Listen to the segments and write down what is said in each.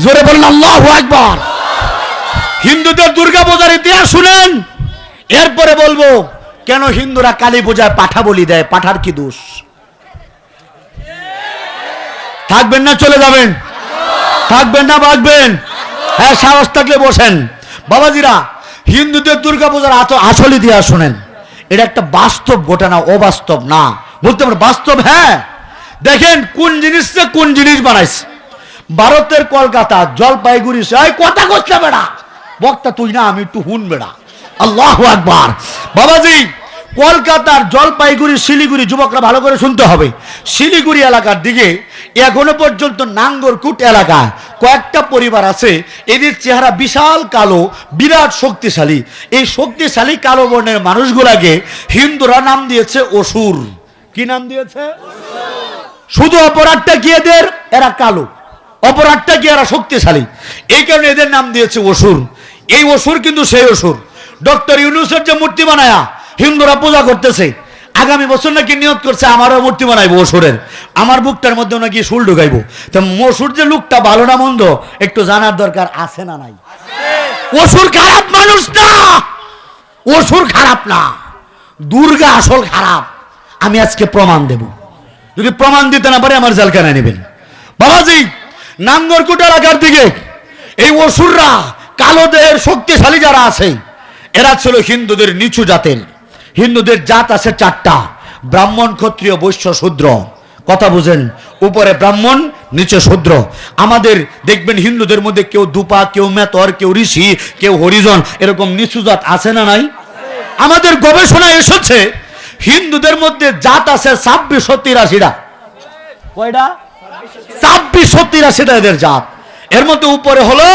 জোরে বলুন, আল্লাহ একবার হিন্দুদের দুর্গা পূজার ইতিহাস শুনেন। এরপরে বলব, কেন হিন্দুরা কালী পূজায় পাঠা বলি দেয়? পাঠার কি দোষ? থাকবেন না, চলে যাবেন। থাকবেন না, বাঁচবেন। হ্যাঁ সাহস থাকলে বসেন। বাবাজিরা, হিন্দুদের দুর্গা পূজার আসল ইতিহাস শুনেন। এটা একটা বাস্তব ঘটনা, অবাস্তব না। বলতে পারে, বাস্তব হ্যাঁ। দেখেন, কোন জিনিসে কোন জিনিস বানাইছে। ভারতের কলকাতা জলপাইগুড়ি এই কথা করছে বেড়া। বক্তা তুই না আমি একটু হুন বেড়া। আল্লাহ আকবার। বাবাজি কলকাতার জলপাইগুড়ি শিলিগুড়ি যুবকরা ভালো করে শুনতে হবে। শিলিগুড়ি এলাকার দিকে এখনও পর্যন্ত নাঙ্গরকুট এলাকা কয়েকটা পরিবার আছে। এদের চেহারা বিশাল কালো বিরাট শক্তিশালী। এই শক্তিশালী কালো বর্ণের মানুষগুলাকে হিন্দুরা নাম দিয়েছে অসুর। কি নাম দিয়েছে? শুধু অপরাধটা কি এদের? এরা কালো। অপরাধটা কি এরা শক্তিশালী? এই কারণে এদের নাম দিয়েছে অসুর। এই অসুর কিন্তু সেই অসুর। ডক্টর ইউনুসের যে মূর্তি বানায়া হিন্দুরা পূজা করতেছে, আগামী বছর নাকি নিয়ত করছে আমারও মূর্তি বানাইবো অসুরের। আমার বুকটার মধ্যে নাকি শুল ঢুকাইবো। তো মসুর যে লুকটা ভালো না মন্দ, একটু জানার দরকার আছে না নাই? অসুর খারাপ মানুষ না! অসুর খারাপ না। দুর্গা আসল খারাপ। আমি আজকে প্রমাণ দেব। যদি প্রমাণ দিতে না পারে আমার জেলখানায় নেবেন। বাবাজি নাঙ্গরকুট এলাকার দিকে। এই অসুররা কালো দেহের শক্তিশালী যারা আছে, এরা ছিল হিন্দুদের নিচু জাতের। হিন্দুদের জাত আছে চারটা। ব্রাহ্মণ, ক্ষত্রিয়, বৈশ্য, শূদ্র। কথা বুঝেন, উপরে ব্রাহ্মণ, নিচে শূদ্র। আমাদের দেখবেন হিন্দুদের মধ্যে কেউ দুপা, কেউ মেতর, কেউ ঋষি, কেউ হরিজন, এরকম নিচু জাত আছে না নাই? আমাদের গবেষণা এসেছে, হিন্দুদের মধ্যে জাত আছে ছাব্বিশশো তিরাশিটা। কয়টা? ছাব্বিশশো তিরাশিটা এদের জাত। এর মধ্যে উপরে হলো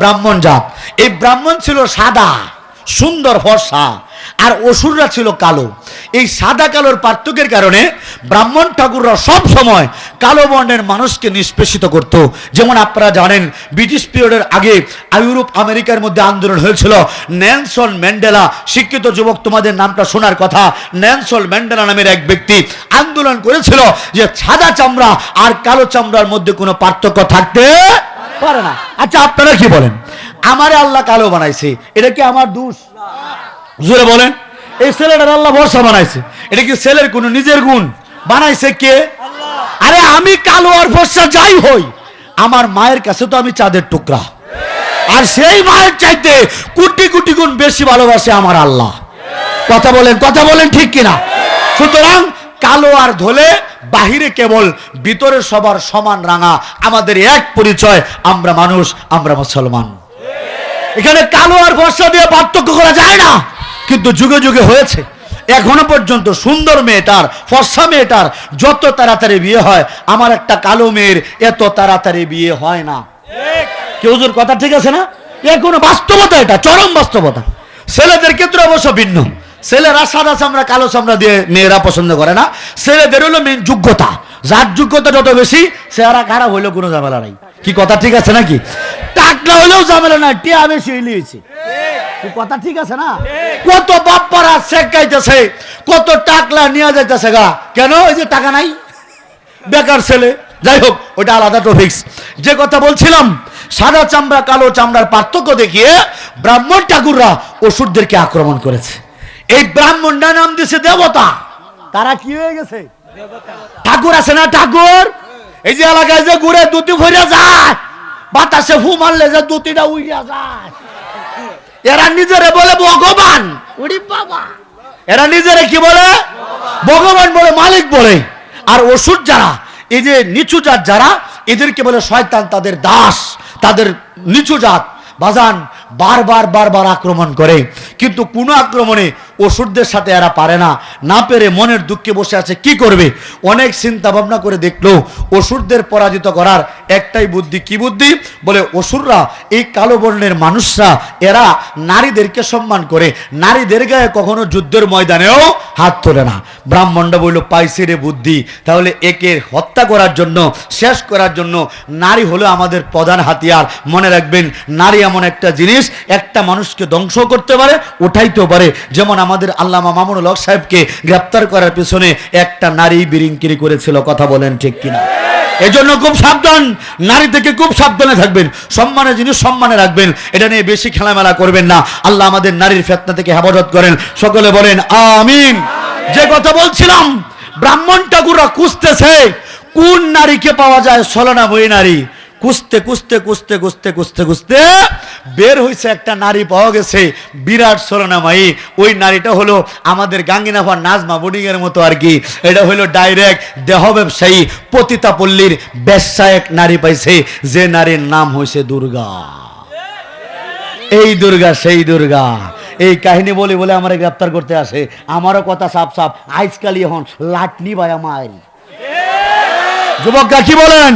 ব্রাহ্মণ জাত। এই ব্রাহ্মণ ছিল সাদা, সুন্দর ফর্সা। আর অসুররা ছিল কালো। এই সাদা কালোর পার্থক্যের কারণে ব্রাহ্মণ ঠাকুররা সব সময় কালো বর্ণের মানুষকে নিষ্পেষিত করত। যেমন আপনারা জানেন, ব্রিটিশ পিরিয়ডের আগে ইউরোপ, আমেরিকার মধ্যে আন্দোলন হয়েছিল। ন্যানসন ম্যান্ডেলা, শিক্ষিত যুবক, তোমাদের নামটা শোনার কথা ন্যানসন ম্যান্ডেলা নামের এক ব্যক্তি আন্দোলন করেছিল যে সাদা চামড়া আর কালো চামড়ার মধ্যে কোনো পার্থক্য থাকতে পারে না। আচ্ছা আপনারা কি বলেন? আমারে আল্লাহ কালো বানাইছে, এটা কি আমার দোষ? জোরে বলেন এই ছেলেটার আল্লাহ ভরসা বানাইছে। এটা কি ছেলের কোন নিজের গুণ? বানাইছে কে? আরে আমি কালো আর বর্ষা যাই হই আমার মায়ের কাছে তো আমি চাঁদের টুকরা। আর সেই মায়ের চাইতে কোটি কোটি গুণ বেশি ভালোবাসে আমার আল্লাহ। কথা বলেন কথা বলেন ঠিক কিনা? সুতরাং কালো আর ধলে বাহিরে কেবল ভিতরে সবার সমান রাঙা আমাদের এক পরিচয় আমরা মানুষ আমরা মুসলমান। এখানে কালো আর ফর্সা দিয়ে পার্থক্য করা যায় না। কিন্তু যুগে যুগে হয়েছে। এখনও পর্যন্ত সুন্দর মেয়েটার ফর্সা মেয়েটার যত তাড়াতাড়ি বিয়ে হয় আমার একটা কালো মেয়ের এত তাড়াতাড়ি বিয়ে হয় না। কেউ জোর কথা ঠিক আছে না? এখনও বাস্তবতা এটা চরম বাস্তবতা। ছেলেদের ক্ষেত্রে অবশ্য ভিন্ন। ছেলেরা সাদা চামড়া কালো চামড়া দিয়ে মেয়েরা পছন্দ করে না। ছেলেদের হলো মেন যোগ্যতা। যার যোগ্যতা যত বেশি চেহারা খারাপ হইলেও কোনো ঝামেলা নাই। কি কথা ঠিক আছে নাকি? টাকলা হইলেও ঝামেলা নাই টিয়া বেশি হইলেছে কি কথা ঠিক আছে না? কত বাপ্পারা শেখাইতেছে কত টাকলা নিয়ে যাইতেছে গা। কেন? ওই যে টাকা নাই। বেকার ছেলে। যাই হোক ওটা আলাদা টপিক্স যে কথা বলছিলাম সাদা চামড়া কালো চামড়ার পার্থক্য দেখিয়ে ব্রাহ্মণ ঠাকুররা অসুরদেরকে আক্রমণ করেছে। এই ব্রাহ্মণটা নাম দিয়েছে দেবতা। তারা কি হয়ে গেছে? ঠাকুর আছে না ঠাকুর? এই যে এলাকায় যে ঘুরে দুটি ভরিয়া যায় বাতাসে ফু মারলে যে দুটিটা উইয়া যায়। এরা নিজেরে বলে ভগবান। ওরে বাবা। এরা নিজেরে কি বলে? ভগবান বলে মালিক বলে। আর ওষুধ যারা এই যে নিচু জাত যারা এদেরকে বলে শয়তান তাদের দাস তাদের নিচু জাত। বাজান বারবার বারবার আক্রমণ করে। কিন্তু কোনো আক্রমণে ওষুধদের সাথে এরা পারে না। না পেরে মনের দুঃখে বসে আছে, কি করবে? অনেক চিন্তা ভাবনা করে দেখল, অসুরদের পরাজিত করার একটাই বুদ্ধি, কি বুদ্ধি? বলে, অসুররা, এই কালো বর্ণের মানুষরা, এরা নারীদেরকে সম্মান করে। নারীদের গায়ে কখনো যুদ্ধের ময়দানেও হাত তোলে না। ব্রাহ্মণটা বলল, পাইছে রে বুদ্ধি। তাহলে একে হত্যা করার জন্য, শেষ করার জন্য নারী হলো আমাদের প্রধান হাতিয়ার। মনে রাখবেন, নারী এমন একটা জিনিস একটা মানুষকে ধ্বংস করতে পারে, উঠাইতেও পারে। যেমন আমাদের আল্লামা মামুনুল হক সাহেবকে গ্রেপ্তার করার পেছনে একটা নারী বিরিঙ্কিরি করেছিল, কথা বলেন ঠিক কিনা? এজন্য খুব সাবধান, নারী থেকে খুব সাবধানে থাকবেন, সম্মানের জিনিস সম্মানে রাখবেন, এটা নিয়ে বেশি খেলামেলা করবেন না। আল্লাহ আমাদের নারীর ফেতনা থেকে হেফাজত করেন, সকলে বলেন, আমিন। যে কথা বলছিলাম, ব্রাহ্মণ ঠাকুররা খুঁজতেছে, কোন নারীকে পাওয়া যায়, ছলনাময়ী নারী। কুস্তে কুস্তে কুস্তে কুস্তে কুস্তে কুস্তে বের হয়েছে একটা নারী, পাওয়া গেছে বিরাট ছলনাময়ী ওই নারীটা হলো আমাদের গাঙ্গিনাফার নাজমা বোর্ডিং এর মতো আর কি। এটা হলো ডাইরেক্ট দেহ ব্যবসায়ী পতিতাপল্লীর ব্যবসায়ক নারী পাইছে, যে নারীর নাম হয়েছে দুর্গা। এই দুর্গা, সেই দুর্গা। এই কাহিনী বলে বলে আমার গ্রেপ্তার করতে আসে। আমারও কথা সাপ সাপ আজকালই এখন লাটনি বাই আমার যুবকরা কি বলেন?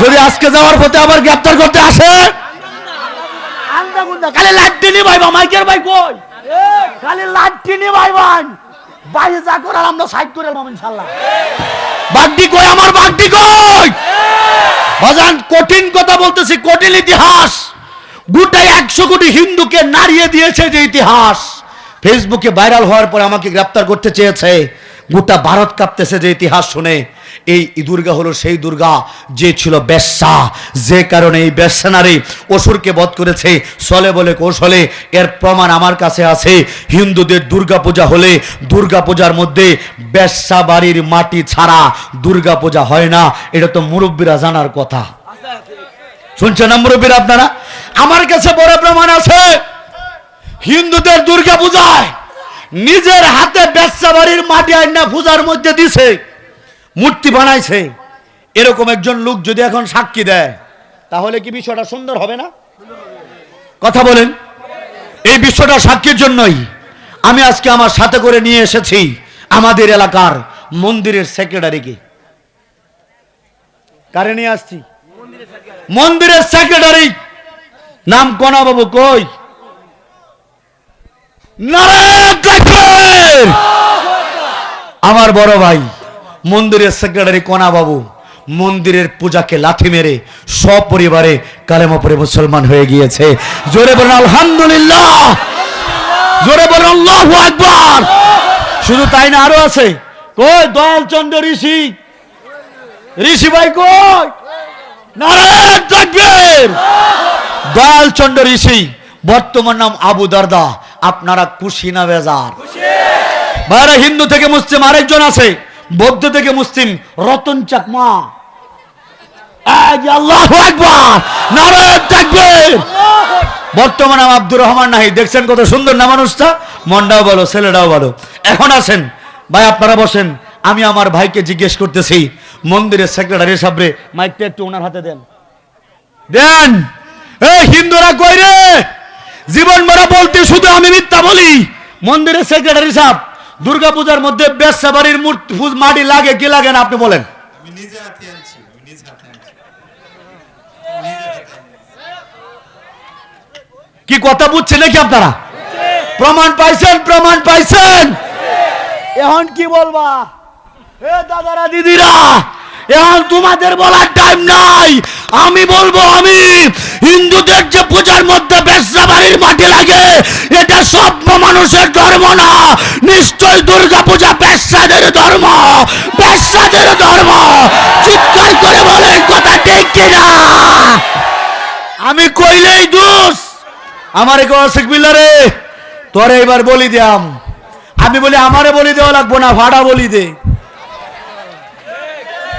যদি আজকে যাওয়ার পথে আবার গ্রেপ্তার করতে আসে? খালি লাটনি ভাই বা মাইকের ভাই কই? খালি লাটনি ভাই ভাই বাইরে যা করার আমরা সাইড করে এলাম ইনশাল্লাহ। বাগদি কই? আমার বাগদি কই? বাজান কঠিন কথা বলতেছি কঠিন ইতিহাস। গোটা একশো কোটি হিন্দুকে নাড়িয়ে দিয়েছে যে ইতিহাস। ফেসবুকে ভাইরাল হওয়ার পরে আমাকে গ্রেপ্তার করতে চেয়েছে। গোটা ভারত কাঁপতেছে যে ইতিহাস শুনে। এই দুর্গা হলো সেই দুর্গা যে ছিল বেশ্যা যে কারণে এই বেশ্যা নারী অসুরকে বধ করেছে চলে বলে কৌশলে। এর প্রমাণ আমার কাছে আছে, হিন্দুদের দুর্গা পূজা হলে দুর্গা পূজার মধ্যে বেশ্যা বাড়ির মাটি ছাড়া দুর্গা পূজা হয় না। এটা তো মুরব্বীরা জানার কথা। শুনছেন না মুরব্বীরা আপনারা? আমার কাছে বড় প্রমাণ আছে, হিন্দুদের দুর্গা পূজায় নিজের হাতে ব্যবসা বাড়ির মাটি আইনা পূজার মধ্যে দিছে। মূর্তি বানাইছে। এরকম একজন লোক যদি এখন সাক্ষী দেয়, তাহলে কি বিষয়টা সুন্দর হবে না? কথা বলেন। এই বিষয়টা সাক্ষীর জন্যই আমি আজকে আমার সাথে করে নিয়ে এসেছি আমাদের এলাকার মন্দিরের সেক্রেটারিকে কারে নিয়ে আসছি? মন্দিরের সেক্রেটারি নাম কনা বাবু কই? নারায়ণ! আমার বড় ভাই। মন্দিরের সেক্রেটারি কনা বাবু মন্দিরের পূজাকে লাথি মেরে সপরিবারে কালেমা পরে মুসলমান হয়ে গিয়েছে। জোরে বলেন, আলহামদুলিল্লাহ। জোরে বলেন, আল্লাহু আকবার। শুধু তাই না, আরও আছে। কই, দয়াল চন্দ্র ঋষি? ঋষি ভাই কই? নারায়ণ তাকবীর দয়াল চন্দ্র ঋষি, বর্তমান নাম আবু দারদা। আপনারা খুশি না বেজার। বাইরে হিন্দু থেকে মুসলিম আরেকজন আছে। বৌদ্ধ থেকে মুসলিম, রতন চাকমা। বর্তমান আব্দুর রহমান নাহি দেখছেন কত সুন্দর না মানুষটা? মনটাও বলো ছেলেটাও বলো এখন ভাই আপনারা বসেন, আমি আমার ভাইকে জিজ্ঞেস করতেছি, মন্দিরের সেক্রেটারি সাবরে মাইকটা একটু ওনার হাতে দেন। দেন! এই হিন্দুরা কই রে? জীবন মরা বলতে শুধু আমি মিথ্যা বলি, মন্দিরের সেক্রেটারি সাহেব। দুর্গা পূজার মধ্যে বেশ্যা বাড়ির মাটি লাগে কি লাগে না আপনি বলেন? কি কথা বুঝছে নাকি আপনারা? প্রমাণ পাইছেন প্রমাণ পাইছেন? এখন কি বলবা? এ দাদারা দিদিরা এখন তোমাদের বলার টাইম নাই। আমি বলব, আমি হিন্দুদের যে পূজার মধ্যে বেশ্যা বাড়ির মাটি লাগে, এটা সব মানুষের ধর্ম না। নিশ্চয় দুর্গা পূজা বেশ্যাদের ধর্ম বেশ্যাদের ধর্ম। চিৎকার করে বলেন কথা ঠিক কিনা? আমি কইলেই দোষ। আমার কেউ শিখবিল রে তোরে এবার বলি দিয়াম। আমি বলি, আমারে বলি দেওয়া লাগবো না, ভাড়া বলি দে।